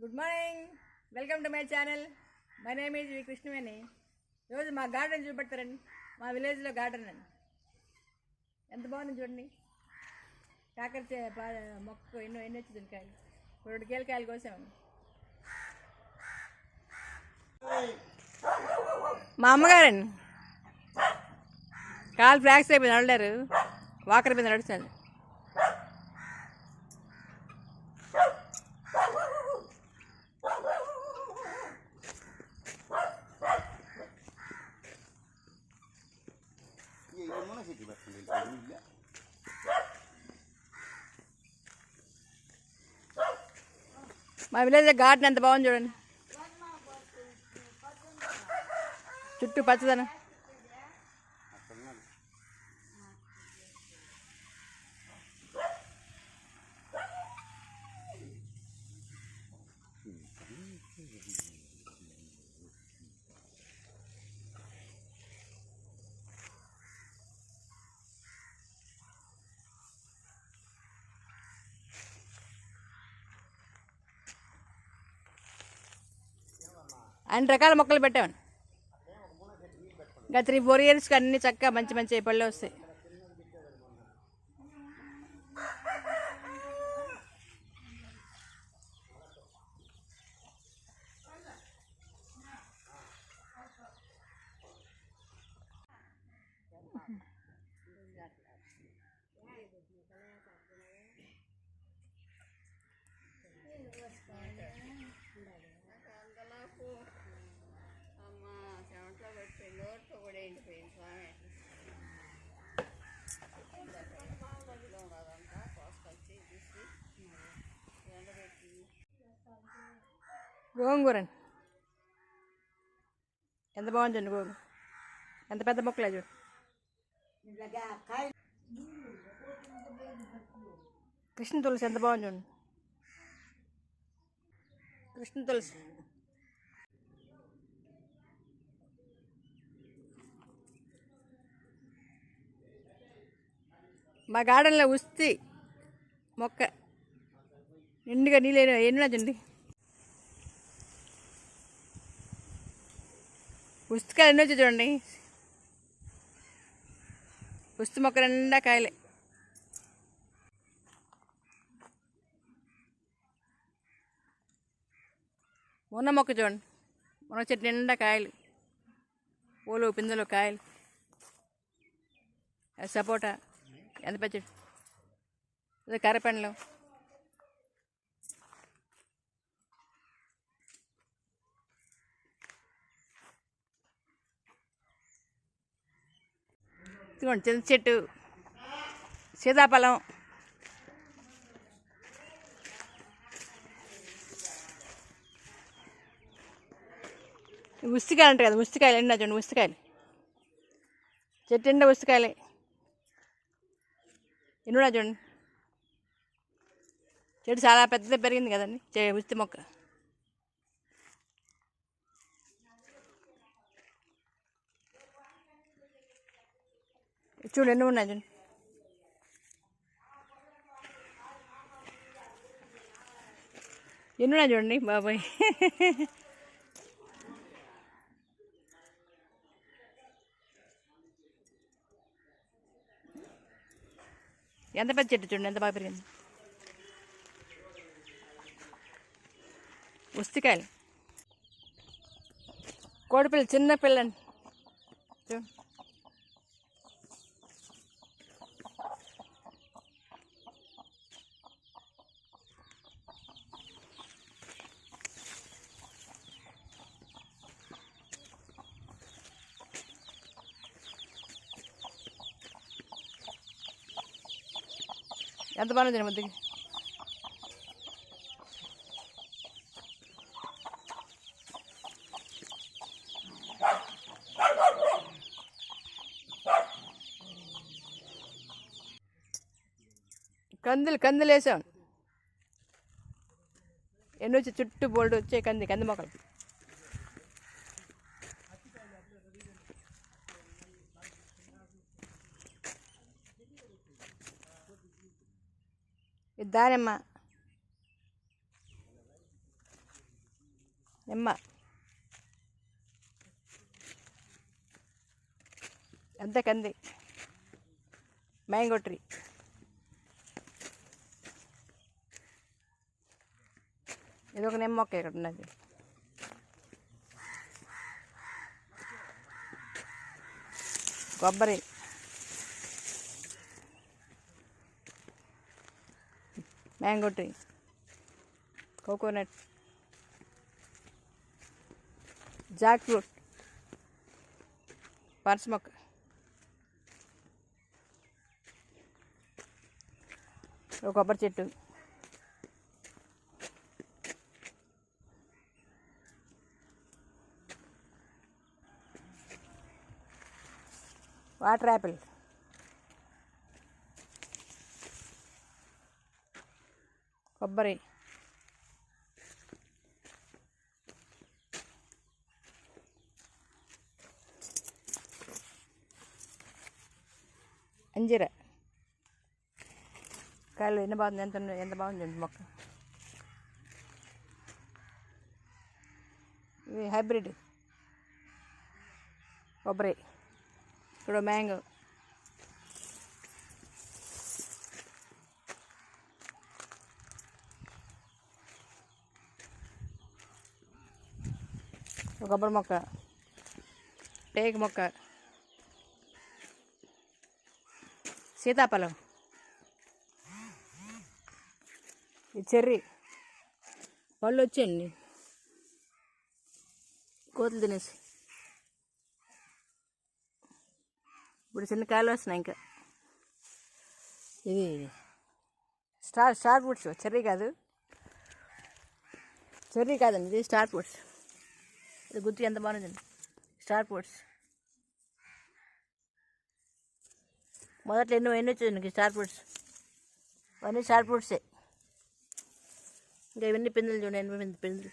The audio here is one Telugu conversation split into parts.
Good morning welcome to my channel my name is V Krishnaveni ఈరోజు మా గార్డెన్ చూపెడతారండి. మా విలేజ్లో గార్డెన్ అండి. ఎంత బాగుంది చూడండి. కాకర పా- మొక్క ఎన్నో ఎన్ని వచ్చింది కాయలు రెండు కేల కాయలు కోసామండి. మా అమ్మగారండి. కాలు ఫ్రాక్స్ అయిపోయింది నడలేరు వాకర్ మీద నడుస్తుంది ఇక మన చెట్టు పెట్టండి ఇక మా విలేజ్ గార్డెన్ ఎంత బాగుంది చూడండి. చుట్టూ పచ్చదనం. అన్ని రకాల మొక్కలు పెట్టాము ఇంకా త్రీ ఫోర్ ఇయర్స్కి అన్ని చక్కగా మంచి మంచి పళ్ళు వస్తాయి. గోంగూర అండి. ఎంత బాగుంది చూడండి గోంగూర? ఎంత పెద్ద మొక్కలే చూడు. కృష్ణ తులసి ఎంత బాగుంది చూడండి. కృష్ణ తులసి. మా గార్డెన్లో ఉస్తి మొక్క. నిండుగా నీళ్ళు ఎన్ని చూడండి. పుస్తకాలు ఎన్ని వచ్చి చూడండి. పుస్తు మొక్క నిండా కాయలే. మున్న మొక్క చూడండి. మునగ చెట్టు నిండా కాయలు. పూలు పిందెలు కాయలు. సపోటా. ఎంత పెద్ద కర్రపెండలు. ఇదిగోండి చింత చెట్టు. సీతాఫలం. ఉస్తికాయలు ఉంటాయి కదా ఉస్తికాయలు ఎండా చూడండి ఉస్తికాయలు చెట్టు ఎండా ఉస్తికాయలే ఎన్నున్నా చూడండి. చెట్టు చాలా పెద్దది పెరిగింది కదండి చె- ఉస్తి మొక్క. చూడు ఎన్ని ఉన్నాయి చూడండి ఎన్ని ఉన్నాయి చూడండి బాబాయ్. ఎంత పెద్ద చెట్టు చూడండి ఎంత బాగా పెరిగింది. ఉస్తికాయలు కోడిపిల్ల చిన్న పిల్లని. చూ ఎంత బాగుంది ముద్దుకి కందులు కందులు వేసాం ఎన్ని వచ్చి చుట్టూ బోల్డ్ వచ్చే కంది కంది మొక్కలు దానిమ్మ నిమ్మ ఎంత కంది? Mango tree. ఇది ఒక నిమ్మ మొక్క ఇక్కడ ఉన్నది. కొబ్బరి. Mango tree. Coconut. Jack fruit purse మొక్క కొబ్బరి చెట్టు. Water apple. కొబ్బరి అంజీర కాయలు ఎన్ని బాగుంది ఎంత ఉన్నాయి- ఎంత బాగుంది చూడండి మొక్క ఇది హైబ్రిడ్ కొబ్బరి ఇక్కడ మ్యాంగో కొబ్బరి మొక్క. టేకు మొక్క. సీతాఫలం. ఈ చెర్రీ. పళ్ళు వచ్చేయండి. కోతులు తినేసి. ఇప్పుడు చిన్న కాయలు వస్తున్నాయి ఇంకా. ఇది స్టార్ స్టార్ ఫ్రూట్స్ చెర్రీ కాదు. చెర్రీ కాదండి ఇది స్టార్ ఫ్రూట్స్. ఇది గుర్తు ఎంత బాగుందండి స్టార్ ఫ్రూట్స్ మొదట్లో ఎన్నో ఎన్ని నీకు స్టార్ ఫ్రూట్స్ అవన్నీ స్టార్ ఫ్రూట్సే ఇంకా ఇవన్నీ పిందులు చూడండి ఎనభై పిందులు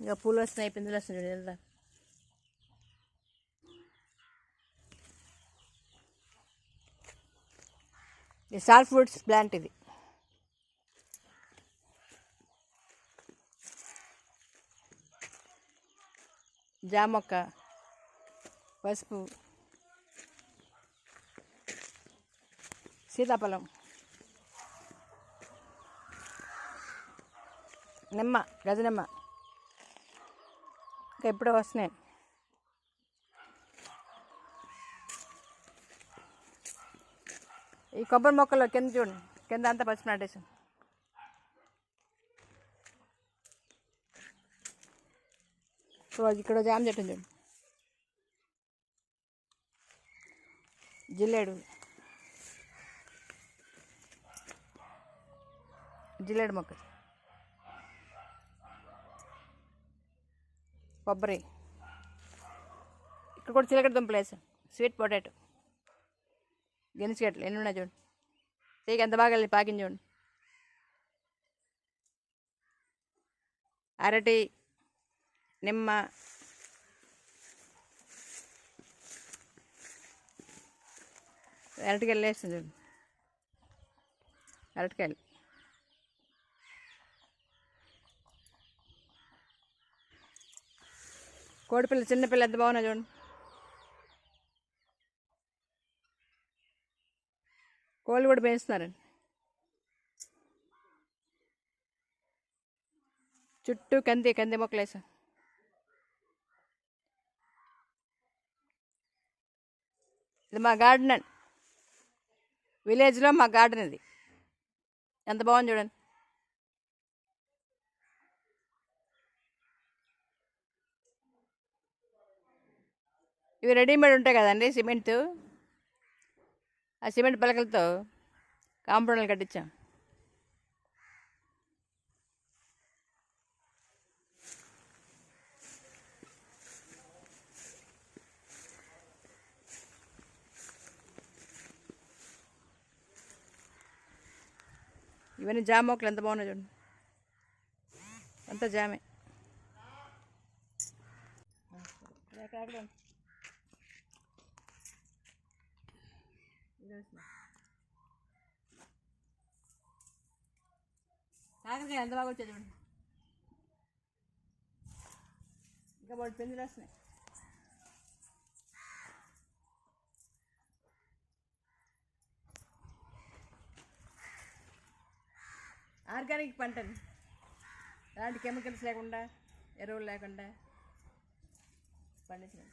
ఇంకా పూలు వస్తున్నాయి పిందులు వస్తున్నాయి చూడండి ఇది స్టార్ ఫ్రూట్స్ ప్లాంట్ ఇది. జామొక్క పసుపు సీతాఫలం నిమ్మ గజనిమ్మ. ఇంకా ఎప్పుడో వస్తున్నాయి. ఈ కొబ్బరి మొక్కలు కింద చూడండి. కింద అంతా పచ్చి నాటేసాం సో ఇక్కడ జామ చెట్టు చూడండి. జిల్లేడు. జిల్లేడు మొక్క. కొబ్బరి. ఇక్కడ కూడా చిలకడ దుంపలు వేసాం స్వీట్ పొటాటో. గెనిసి గట్లు ఎన్ని ఉన్నాయి చూడండి తీగ ఎంత బాగా పాకింది చూడండి అరటి నిమ్మ అరటికాయలు వేస్తుంది చూడండి అరటికాయలు. కోడిపిల్ల చిన్నపిల్ల ఎంత బాగున్నా చూడండి కూడా పెంచుతున్నారండి చుట్టూ కంది కంది మొక్కలు వేసాం ఇది మా గార్డెన్ అండి. విలేజ్లో మా గార్డెన్ ఇది. ఎంత బాగుంది చూడండి. ఇవి రెడీమేడ్ ఉంటాయి కదండి సిమెంట్. ఆ సిమెంట్ పలకలతో. కాంపౌండ్లు కట్టించాం. ఇవన్నీ జామ మొక్కలు ఎంత బాగున్నాయి చూడండి అంతా జామే. ఇది కాకరకాయ ఎంత బాగా వచ్చేది చూడండి ఇంకా వాడు పిందులు వస్తున్నాయి ఆర్గానిక్ పంటని ఎలాంటి కెమికల్స్ లేకుండా ఎరువులు లేకుండా పండించండి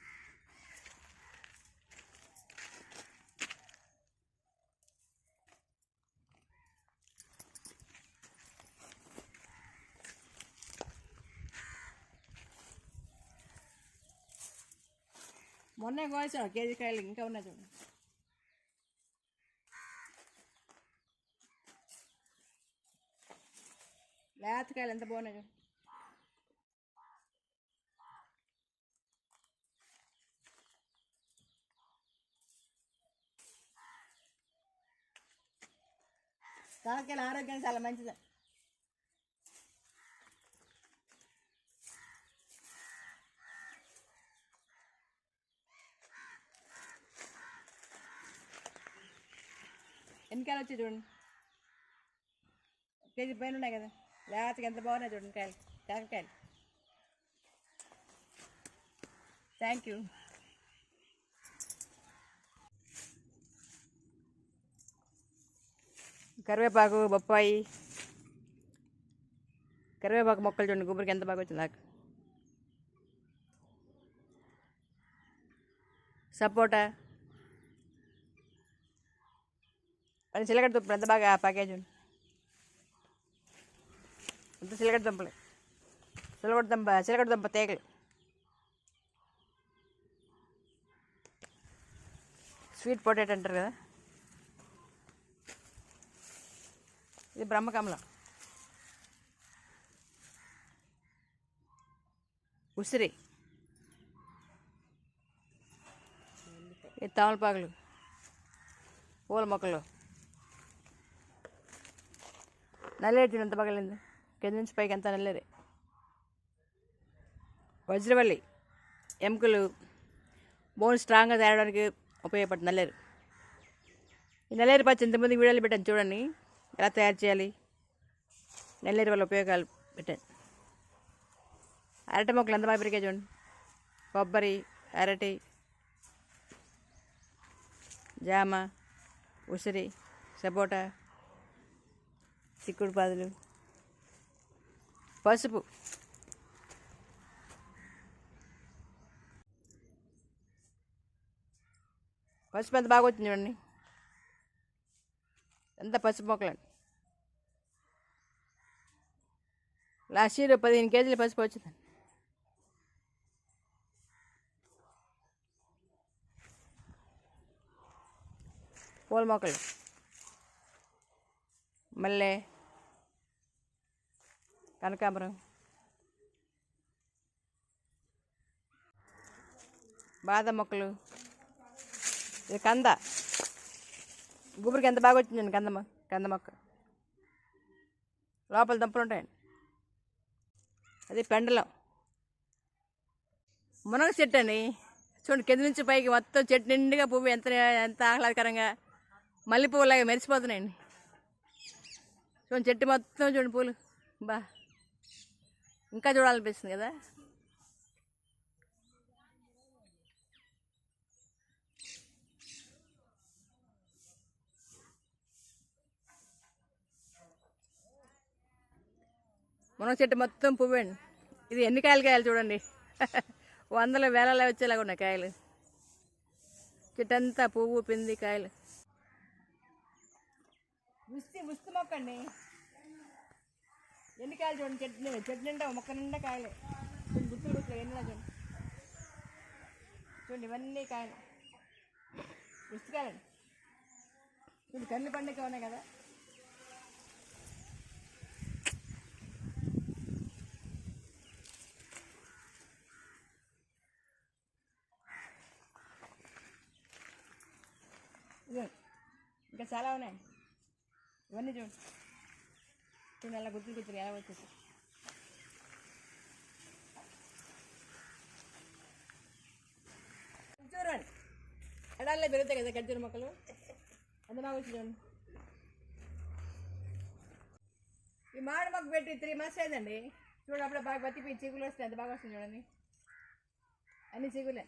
మొన్నే కోసాం కేజీ కాయలు ఇంకా ఉన్నాయి చూడండి లేతకాయలు ఎంత బాగున్నాయి చూడండి కాకరకాయలు ఆరోగ్యానికి చాలా మంచిది. కాయలు వచ్చాయి చూడండి. కేజీ పైన ఉన్నాయి కదా. లేతకి ఎంత బాగున్నాయి చూడండి కాయలు. కాకరకాయలు థ్యాంక్ యూ కరివేపాకు బొప్పాయి. కరివేపాకు మొక్కలు చూడండి. గుబురికి ఎంత బాగా వచ్చింది నాకు. సపోటా. అది చిలకడ దుంపలు ఎంత బాగా ప్యాకేజ్ ఉంది అంత చిలకడ దుంపలు? చిలకడ దుంప చిలకడ దుంప తేగలు. స్వీట్ పొటాటో అంటారు కదా? ఇది బ్రహ్మకమలం. ఉసిరి. ఇది తమలపాకులు. పూల మొక్కలు. నల్లేరు ఎంత పగలింది కింద నుంచి పైకి అంతా నల్లేరే. వజ్రవల్లి ఎముకలు బోన్ స్ట్రాంగ్గా తేయడానికి ఉపయోగపడుతుంది నల్లేరు. ఈ నల్లేరు పచ్చి ఇంతమంది వీడియోలు పెట్టాను చూడండి. ఎలా తయారు చేయాలి? నల్లేరు వల్ల ఉపయోగాలు పెట్టాను. అరటి మొక్కలు ఎంత బాగా పెరిగాయి చూడండి. కొబ్బరి అరటి జామ ఉసిరి సపోటా చిక్కుడు పాదులు పసుపు పసుపు ఎంత బాగా వచ్చింది చూడండి ఎంత పసుపు మొక్కలండి లాస్ట్ ఇయర్ పదిహేను కేజీలు పసుపు వచ్చిందండి పూల మొక్కలు మళ్ళీ కనకాంబరం బాదం మొక్కలు. ఇది కంద. గుబురికి ఎంత బాగా వచ్చిందండి కంద కంద మొక్క. లోపల దుంపలు ఉంటాయండి. అది పెండలం. మునగ చెట్టు అండి. చూడండి కింద నుంచి పైకి మొత్తం చెట్టు నిండుగా పువ్వు ఎంత ఎంత ఆహ్లాదకరంగా మల్లె పువ్వులాగా మెరిసిపోతున్నాయండి. చూడండి చెట్టు మొత్తం చూడండి పూలు. బా. ఇంకా చూడాలనిపిస్తుంది కదా? మునగ చెట్టు మొత్తం పువ్వండి. ఇది ఎన్ని కాయలు కాయలు చూడండి. వందల వేలలో వచ్చేలాగా ఉన్నాయి కాయలు. చెట్టు అంతా పువ్వు పింది కాయలు. ఉస్తి ఉస్తి మొక్కండి. ఎన్ని కాయలు చూడండి చెట్టు చెట్టు నిండా మొక్క నిండా కాయలే. చూడండి గుత్తులు గుత్తులు ఎన్ని చూడండి. చూడండి ఇవన్నీ కాయలు. పుస్తకాలండి చూడండి కన్ను పండుగ ఉన్నాయి కదా. ఇంకా చాలా ఉన్నాయి. ఇవన్నీ చూడండి. చూడండి అలా గుర్తులు గుర్తులు ఎలా వచ్చేసి చూడండి ఎడాల్లో పెరుగుతాయి కదా గజ్జల మొక్కలు? ఎంత బాగా వచ్చి చూడండి. ఈ మామిడి మొక్క పెట్టి త్రీ మంత్స్ అయిందండి. చూడండి అప్పుడే బాగా బతికి చిగులు వస్తాయి. అంత బాగా వస్తుంది చూడండి. అన్ని చిగులే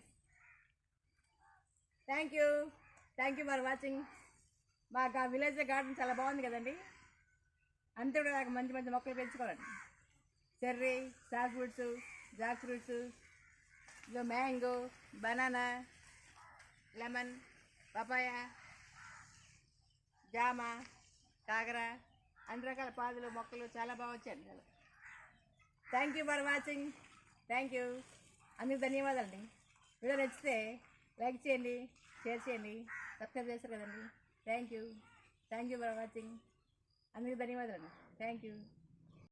thank you thank you for watching మాకు ఆ విలేజ్ గార్డెన్ చాలా బాగుంది కదండి. అంతే కూడా నాకు మంచి మంచి మొక్కలు పెంచుకోవాలండి. Cherry soft fruits jack fruits ఇదో మ్యాంగో బనానా లెమన్ పపాయ జామ కాకర అన్ని రకాల పాదులు మొక్కలు చాలా బాగా వచ్చాయండి thank you for watching thank you అందుకు ధన్యవాదాలండి. వీడియో నచ్చితే లైక్ చేయండి షేర్ చేయండి సబ్స్క్రైబ్ చేస్తారు కదండి. Thank you thank you for watching అందుకు ధన్యవాదాలండి థ్యాంక్ యూ